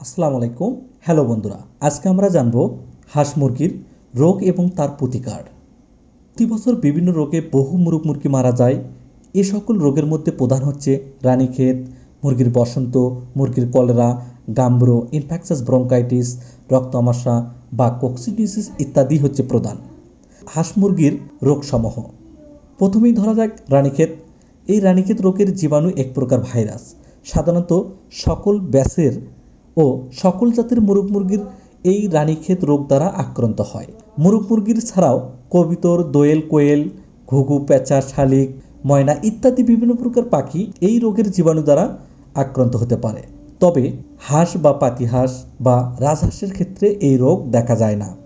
আসসালামু আলাইকুম। হ্যালো বন্ধুরা, আজকে আমরা জানব হাঁস মুরগির রোগ এবং তার প্রতিকার। প্রতি বছর বিভিন্ন রোগে বহু মুরগ মুরগি মারা যায়। এ সকল রোগের মধ্যে প্রধান হচ্ছে রানীক্ষেত, মুরগির বসন্ত, মুরগির কলেরা গাম্ব্রো ইনফেকশাস ব্রঙ্কাইটিস রক্তমাশা বা কোক্সিডিসিস ইত্যাদি হচ্ছে প্রধান হাঁস মুরগির রোগসমূহ। প্রথমেই ধরা যাক রানীক্ষেত। এই রানীক্ষেত রোগের জীবাণু এক প্রকার ভাইরাস। সাধারণত সকল ব্যাসের ও সকল জাতের মুরগ মুরগির এই রানীক্ষেত রোগ দ্বারা আক্রান্ত হয়। মুরগ মুরগির ছাড়াও কবিতর, দোয়েল কোয়েল, ঘুঘু, পেঁচা, শালিক, ময়না ইত্যাদি বিভিন্ন প্রকার পাখি এই রোগের জীবাণু দ্বারা আক্রান্ত হতে পারে। তবে হাঁস বা পাতিহাঁস বা রাজহাঁসের ক্ষেত্রে এই রোগ দেখা যায় না।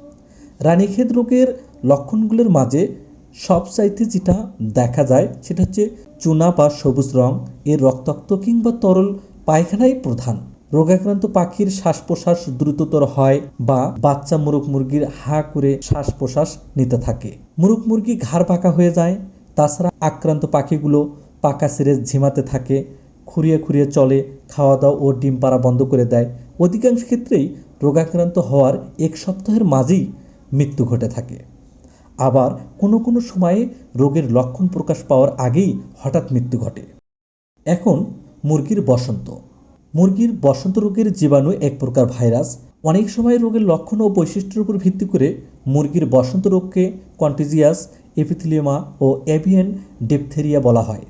রানীক্ষেত রোগের লক্ষণগুলোর মাঝে সবচাইতে যেটা দেখা যায় সেটা হচ্ছে চুনা বা সবুজ রং, এর রক্তাক্ত কিংবা তরল পায়খানাই প্রধান। রোগাক্রান্ত পাখির শ্বাস প্রশ্বাস দ্রুততর হয় বা বাচ্চা মুরগ মুরগির হা করে শ্বাস প্রশ্বাস নিতে থাকে। মুরগ মুরগি ঘাড় পাকা হয়ে যায়, তাছাড়া আক্রান্ত পাখিগুলো পাকা সেরে ঝিমাতে থাকে, খুঁড়িয়ে খুঁড়িয়ে চলে খাওয়া দাওয়া ও ডিম পাড়া বন্ধ করে দেয়। অধিকাংশ ক্ষেত্রেই রোগাক্রান্ত হওয়ার এক সপ্তাহের মাঝেই মৃত্যু ঘটে থাকে। আবার কোনো কোনো সময়ে রোগের লক্ষণ প্রকাশ পাওয়ার আগেই হঠাৎ মৃত্যু ঘটে। এখন মুরগির বসন্ত। মুরগির বসন্ত রোগের জীবাণু এক প্রকার ভাইরাস। অনেক সময় রোগের লক্ষণ ও বৈশিষ্ট্যের উপর ভিত্তি করে মুরগির বসন্ত রোগকে কন্টিজিয়াস, এপিথিলিয়মা ও এভিয়ান ডিপথেরিয়া বলা হয়।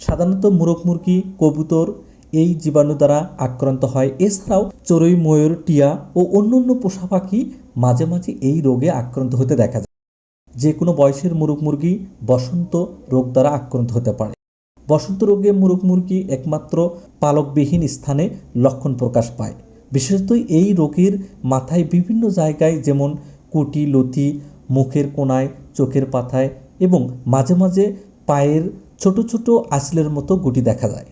সাধারণত মুরগ মুরগি, কবুতর এই জীবাণু দ্বারা আক্রান্ত হয়। এছাড়াও চড়ুই, ময়ূর, টিয়া ও অন্যান্য পোষা পাখি মাঝে মাঝে এই রোগে আক্রান্ত হতে দেখা যায়। যে কোনো বয়সের মুরগ মুরগি বসন্ত রোগ দ্বারা আক্রান্ত হতে পারে। বসন্ত রোগে মুরগ মুরগি একমাত্র পালকবিহীন স্থানে লক্ষণ প্রকাশ পায়। বিশেষত এই রোগের মাথায় বিভিন্ন জায়গায় যেমন কুটি, লতি, মুখের কোনায় চোখের পাথায় এবং মাঝে মাঝে পায়ের ছোট ছোট আঁচলের মতো গুটি দেখা যায়।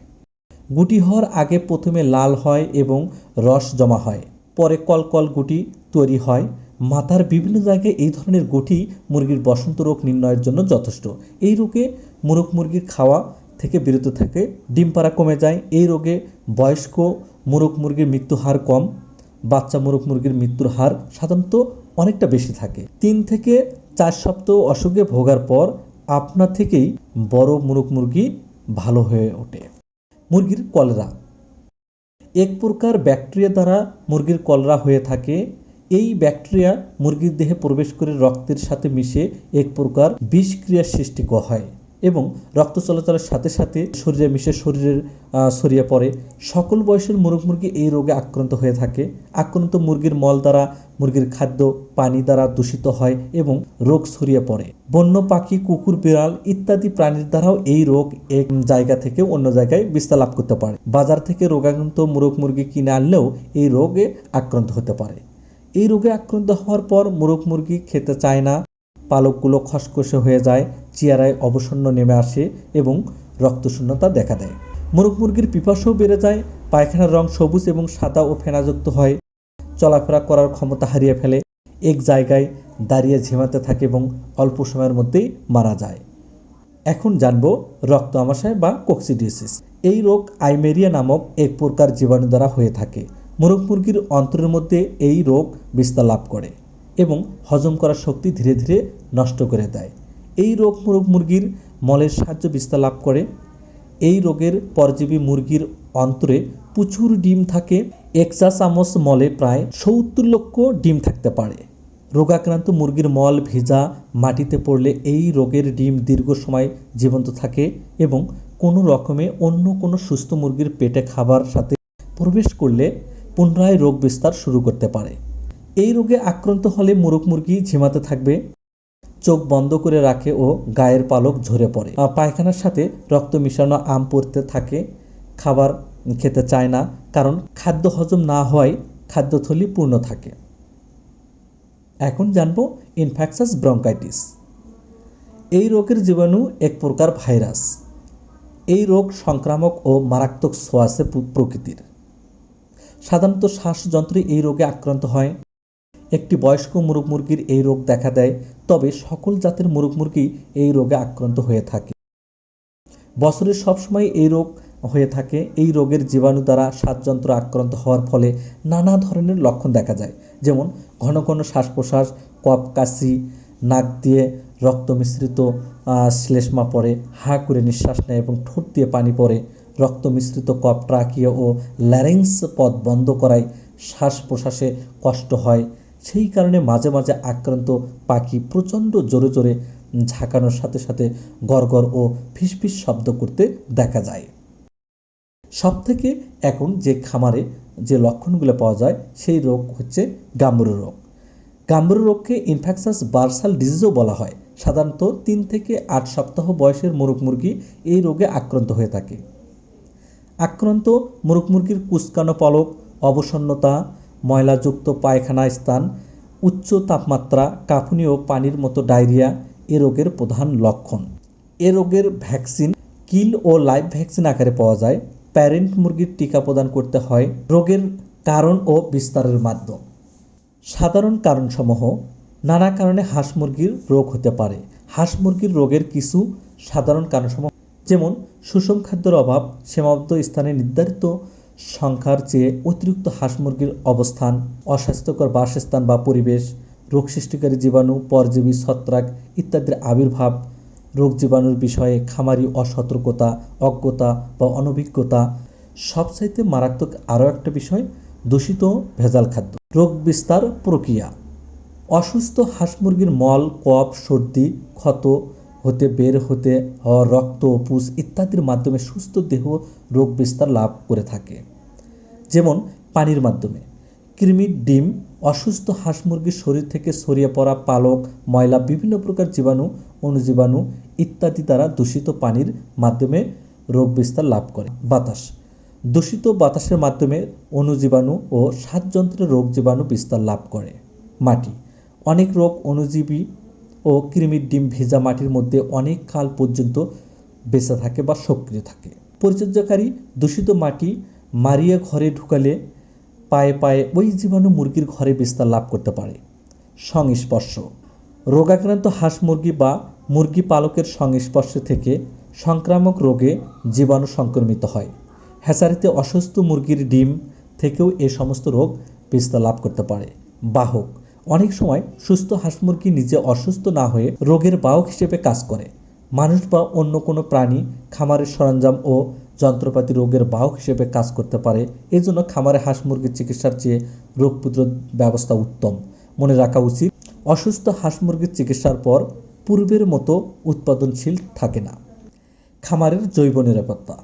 গুটি হওয়ার আগে প্রথমে লাল হয় এবং রস জমা হয়, পরে কলকল গুটি তৈরি হয়। মাথার বিভিন্ন জায়গায় এই ধরনের গুটি মুরগির বসন্ত রোগ নির্ণয়ের জন্য যথেষ্ট। এই রোগে মুরগ মুরগির খাওয়া থেকে বিরত থাকে। ডিম পাড়া কমে যায়। এই রোগে বয়স্ক মুরগ মুরগির মৃত্যু হার কম। বাচ্চা মুরগ মুরগির মৃত্যুর হার সাধারণত অনেকটা বেশি থাকে। তিন থেকে চার সপ্তাহ অসুখে ভোগার পর আপনা থেকেই বড় মুরগ মুরগি ভালো হয়ে ওঠে। মুরগির কলেরা। এক প্রকার ব্যাকটেরিয়া দ্বারা মুরগির কলরা হয়ে থাকে। এই ব্যাকটেরিয়া মুরগির দেহে প্রবেশ করে রক্তের সাথে মিশে এক প্রকার বিষক্রিয়ার সৃষ্টি হয়। এবং রক্ত চলাচলের সাথে সাথে শরীরে মিশে শরীরের ছড়িয়ে পড়ে। সকল বয়সের মুরগ মুরগি এই রোগে আক্রান্ত হয়ে থাকে। আক্রান্ত মুরগির মল দ্বারা মুরগির খাদ্য, পানি দ্বারা দূষিত হয় এবং রোগ ছড়িয়ে পড়ে। বন্য পাখি, কুকুর, বিড়াল ইত্যাদি প্রাণীর দ্বারাও এই রোগ এক জায়গা থেকে অন্য জায়গায় বিস্তার লাভ করতে পারে। বাজার থেকে রোগাক্রান্ত মুরগ মুরগি কিনে আনলেও এই রোগে আক্রান্ত হতে পারে। এই রোগে আক্রান্ত হওয়ার পর মুরগ মুরগি খেতে চায় না। পালকগুলো খসখসে হয়ে যায়। চেয়ারায় অবসন্ন নেমে আসে এবং রক্তশূন্যতা দেখা দেয়। মুরগ মুরগির পিপাসাও বেড়ে যায়, পায়খানার রং সবুজ এবং সাদা ও ফেনাযুক্ত হয়। চলাফেরা করার ক্ষমতা হারিয়ে ফেলে, এক জায়গায় দাঁড়িয়ে ঝিমাতে থাকে এবং অল্প সময়ের মধ্যেই মারা যায়। এখন জানব রক্ত আমাশয় বা কোক্সিডিসিস এই রোগ আইমেরিয়া নামক এক প্রকার জীবাণু দ্বারা হয়ে থাকে। মুরগ মুরগির অন্তরের মধ্যে এই রোগ বিস্তার লাভ করে এবং হজম করার শক্তি ধীরে ধীরে নষ্ট করে দেয়। এই রোগ মুরগ মুরগির মলের সাহায্য বিস্তার লাভ করে। এই রোগের পরজীবী মুরগির অন্তরে প্রচুর ডিম থাকে। এক চা চামচ মলে প্রায় সত্তর লক্ষ ডিম থাকতে পারে। রোগাক্রান্ত মুরগির মল ভেজা মাটিতে পড়লে এই রোগের ডিম দীর্ঘ সময় জীবন্ত থাকে এবং কোনো রকমে অন্য কোনো সুস্থ মুরগির পেটে খাবার সাথে প্রবেশ করলে পুনরায় রোগ বিস্তার শুরু করতে পারে। এই রোগে আক্রান্ত হলে মুরগ মুরগি ঝিমাতে থাকবে। চোখ বন্ধ করে রাখে ও গায়ের পালক ঝরে পড়ে। পায়খানার সাথে রক্ত মিশানো আম পড়তে থাকে, খাবার খেতে চায় না, কারণ খাদ্য হজম না হওয়ায় খাদ্যথলি পূর্ণ থাকে। এখন জানব ইনফেকশাস ব্রঙ্কাইটিস এই রোগের জীবাণু এক প্রকার ভাইরাস। এই রোগ সংক্রামক ও মারাত্মক সোয়াসে প্রকৃতির। সাধারণত শ্বাসযন্ত্রে এই রোগে আক্রান্ত হয় একটি বয়স্ক মুরগ মুরগির এই রোগ দেখা দেয়, তবে সকল জাতের মুরগ মুরগি এই রোগে আক্রান্ত হয়ে থাকে। বছরের সবসময় এই রোগ হয়ে থাকে। এই রোগের জীবাণু দ্বারা শ্বাসযন্ত্র আক্রান্ত হওয়ার ফলে নানা ধরনের লক্ষণ দেখা যায়, যেমন ঘন ঘন শ্বাস প্রশ্বাস কপ কাশি, নাক দিয়ে রক্ত মিশ্রিত শ্লেষ্মা পড়ে, হা করে নিঃশ্বাস নেয় এবং ঠোঁট দিয়ে পানি পড়ে। রক্ত মিশ্রিত কপ ট্রাকিয়া ও ল্যারিংস পথ বন্ধ করায় শ্বাস প্রশ্বাসে কষ্ট হয়। সেই কারণে মাঝে মাঝে আক্রান্ত পাখি প্রচণ্ড জোরে জোরে ঝাঁকানোর সাথে সাথে গড়গড় ও ফিসফিস শব্দ করতে দেখা যায়। সব থেকে এখন যে খামারে যে লক্ষণগুলো পাওয়া যায়, সেই রোগ হচ্ছে গাম্বুরু রোগ। গাম্বুরু রোগকে ইনফেকশাস বার্সাল ডিজিজও বলা হয়। সাধারণত তিন থেকে আট সপ্তাহ বয়সের মুরগ মুরগি এই রোগে আক্রান্ত হয়ে থাকে। আক্রান্ত মুরগ মুরগির কুচকানো পলক, অবসন্নতা ময়লাযুক্ত পায়খানা স্থান, উচ্চ তাপমাত্রা, কাঁপুনি ও পানির মতো ডায়রিয়া এ রোগের প্রধান লক্ষণ। এ রোগের ভ্যাকসিন, কিল ও লাইভ ভ্যাকসিন আকারে পাওয়া যায়। প্যারেন্ট মুরগির টিকা প্রদান করতে হয় রোগের কারণ ও বিস্তারের মাধ্যম। সাধারণ কারণসমূহ, নানা কারণে হাঁস মুরগির রোগ হতে পারে। হাঁস মুরগির রোগের কিছু সাধারণ কারণসমূহ, যেমন সুষম খাদ্যের অভাব, সীমাবদ্ধ স্থানে নির্ধারিত সংখ্যার চেয়ে অতিরিক্ত হাঁস মুরগির অবস্থান, অস্বাস্থ্যকর বাসস্থান বা পরিবেশ, রোগ সৃষ্টিকারী জীবাণু, পরজীবী ছত্রাক ইত্যাদির আবির্ভাব, রোগ জীবাণুর বিষয়ে খামারি অসতর্কতা, অজ্ঞতা বা অনভিজ্ঞতা, সবচাইতে মারাত্মক আরও একটা বিষয়, দূষিত ভেজাল খাদ্য। রোগ বিস্তার প্রক্রিয়া। অসুস্থ হাঁস মুরগির মল, কফ, সর্দি, ক্ষত হতে বের হতে হওয়া রক্ত, পুষ ইত্যাদির মাধ্যমে সুস্থ দেহ রোগ বিস্তার লাভ করে থাকে। যেমন পানির মাধ্যমে। কৃমির ডিম, অসুস্থ হাঁস মুরগির শরীর থেকে ছড়িয়ে পড়া পালক, ময়লা, বিভিন্ন প্রকার জীবাণু, অণুজীবাণু ইত্যাদি দ্বারা দূষিত পানির মাধ্যমে রোগ বিস্তার লাভ করে। বাতাস। দূষিত বাতাসের মাধ্যমে অণুজীবাণু ও শ্বাসযন্ত্রের রোগ জীবাণু বিস্তার লাভ করে। মাটি। অনেক রোগ অণুজীবী ও কৃমির ডিম ভেজা মাটির মধ্যে অনেক কাল পর্যন্ত বেঁচে থাকে বা সক্রিয় থাকে। পরিচর্যাকারী দূষিত মাটি মারিয়ে ঘরে ঢুকালে পায়ে পায়ে ওই জীবাণু মুরগির ঘরে বিস্তার লাভ করতে পারে। সংস্পর্শ। রোগাক্রান্ত হাঁস মুরগি বা মুরগি পালকের সংস্পর্শ থেকে সংক্রামক রোগে জীবাণু সংক্রমিত হয়। হ্যাচারিতে অসুস্থ মুরগির ডিম থেকেও এ সমস্ত রোগ বিস্তার লাভ করতে পারে। বাহক। অনেক সময় সুস্থ হাঁস মুরগি নিজে অসুস্থ না হয়ে রোগের বাহক হিসেবে কাজ করে। মানুষ বা অন্য কোনো প্রাণী খামারের সরঞ্জাম ও যন্ত্রপাতি রোগের বাহক হিসেবে কাজ করতে পারে, এজন্য খামারে হাঁস মুরগির চিকিৎসার চেয়ে রোগ প্রতিরোধ ব্যবস্থা উত্তম। মনে রাখা উচিত, অসুস্থ হাঁস মুরগির চিকিৎসার পর পূর্বের মতো উৎপাদনশীল থাকে না। খামারের জৈব নিরাপত্তা।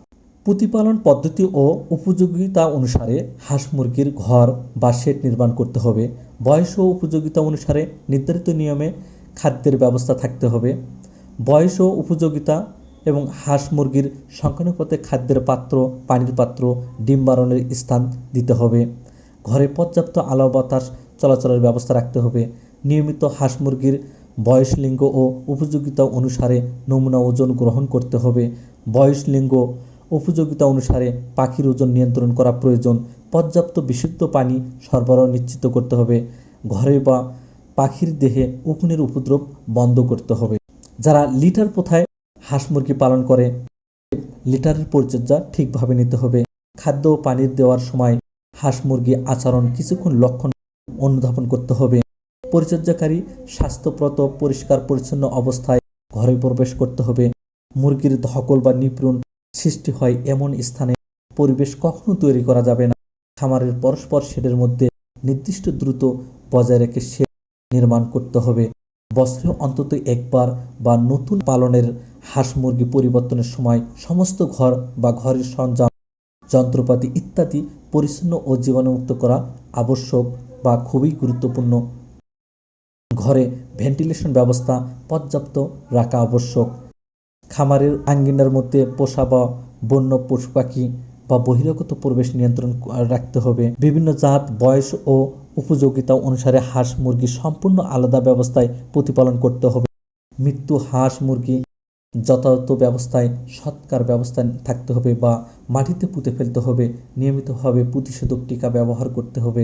প্রতিপালন পদ্ধতি ও উপযোগিতা অনুসারে হাঁস মুরগির ঘর বা শেড নির্মাণ করতে হবে। বয়স ও উপযোগিতা অনুসারে নির্ধারিত নিয়মে খাদ্যের ব্যবস্থা থাকতে হবে। বয়স ও উপযোগিতা এবং হাঁস মুরগির সংখ্যানুপাতে খাদ্যের পাত্র, পানির পাত্র, ডিম বারণের স্থান দিতে হবে। ঘরে পর্যাপ্ত আলো বাতাস চলাচলের ব্যবস্থা রাখতে হবে। নিয়মিত হাঁস মুরগির বয়স লিঙ্গ ও উপযোগিতা অনুসারে নমুনা ওজন গ্রহণ করতে হবে। বয়স লিঙ্গ উপযোগিতা অনুসারে পাখির ওজন নিয়ন্ত্রণ করা প্রয়োজন। পর্যাপ্ত বিশুদ্ধ পানি সরবরাহ নিশ্চিত করতে হবে। ঘরে বা পাখির দেহে উকুনের উপদ্রব বন্ধ করতে হবে। যারা লিটার প্রথায় হাঁস মুরগি পালন করে, লিটারের পরিচর্যা ঠিকভাবে নিতে হবে। খাদ্য ও পানির দেওয়ার সময় হাঁস মুরগি আচরণ কিছুক্ষণ লক্ষণ অনুধাবন করতে হবে। পরিচর্যাকারী স্বাস্থ্যপ্রত, পরিষ্কার, পরিচ্ছন্ন অবস্থায় ঘরে প্রবেশ করতে হবে। মুরগির ধকল বা নিপূরণ সৃষ্টি হয় এমন স্থানে পরিবেশ কখনো তৈরি করা যাবে না। খামারের পরস্পর শেডের মধ্যে নির্দিষ্ট দ্রুত বজায় রেখে শেড নির্মাণ করতে হবে। বছরে অন্তত একবার বা নতুন পালনের হাঁস মুরগি পরিবর্তনের সময় সমস্ত ঘর বা ঘরের সরঞ্জাম, যন্ত্রপাতি ইত্যাদি পরিচ্ছন্ন ও জীবাণুমুক্ত করা আবশ্যক বা খুবই গুরুত্বপূর্ণ। ঘরে ভেন্টিলেশন ব্যবস্থা পর্যাপ্ত রাখা আবশ্যক। খামারের আঙ্গিনার মধ্যে পোষা বা বন্য পশু পাখি বা বহিরাগত পরিবেশ নিয়ন্ত্রণ রাখতে হবে। বিভিন্ন জাত, বয়স ও উপযোগিতা অনুসারে হাঁস মুরগি সম্পূর্ণ আলাদা ব্যবস্থায় প্রতিপালন করতে হবে। মৃত্যু হাঁস মুরগি যথাযথ ব্যবস্থায় সৎকার ব্যবস্থা থাকতে হবে বা মাটিতে পুঁতে ফেলতে হবে। নিয়মিতভাবে প্রতিষেধক টিকা ব্যবহার করতে হবে।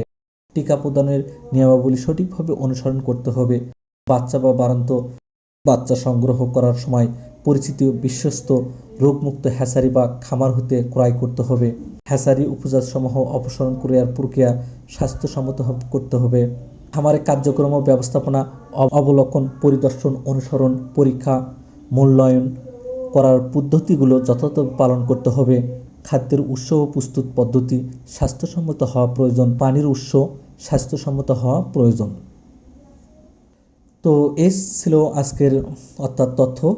টিকা প্রদানের নিয়মাবলী সঠিকভাবে অনুসরণ করতে হবে। বাচ্চা বা বারান্ত বাচ্চা সংগ্রহ করার সময় পরিচিত বিশ্বস্ত রোগমুক্ত হ্যাচারি বা খামার হতে ক্রয় করতে হবে। হ্যাচারি উপজাতসমূহ অপসারণ করিয়ার প্রক্রিয়া স্বাস্থ্যসম্মত করতে হবে। খামারের কার্যক্রম ও ব্যবস্থাপনা অব- অবলোকন, পরিদর্শন, অনুসরণ, পরীক্ষা, মূল্যায়ন করার পদ্ধতিগুলো যথাযথ পালন করতে হবে। খাদ্যের উৎস ও প্রস্তুত পদ্ধতি স্বাস্থ্যসম্মত হওয়া প্রয়োজন। পানির উৎস স্বাস্থ্যসম্মত হওয়া প্রয়োজন। তো এই ছিল আজকের অর্থাৎ তথ্য।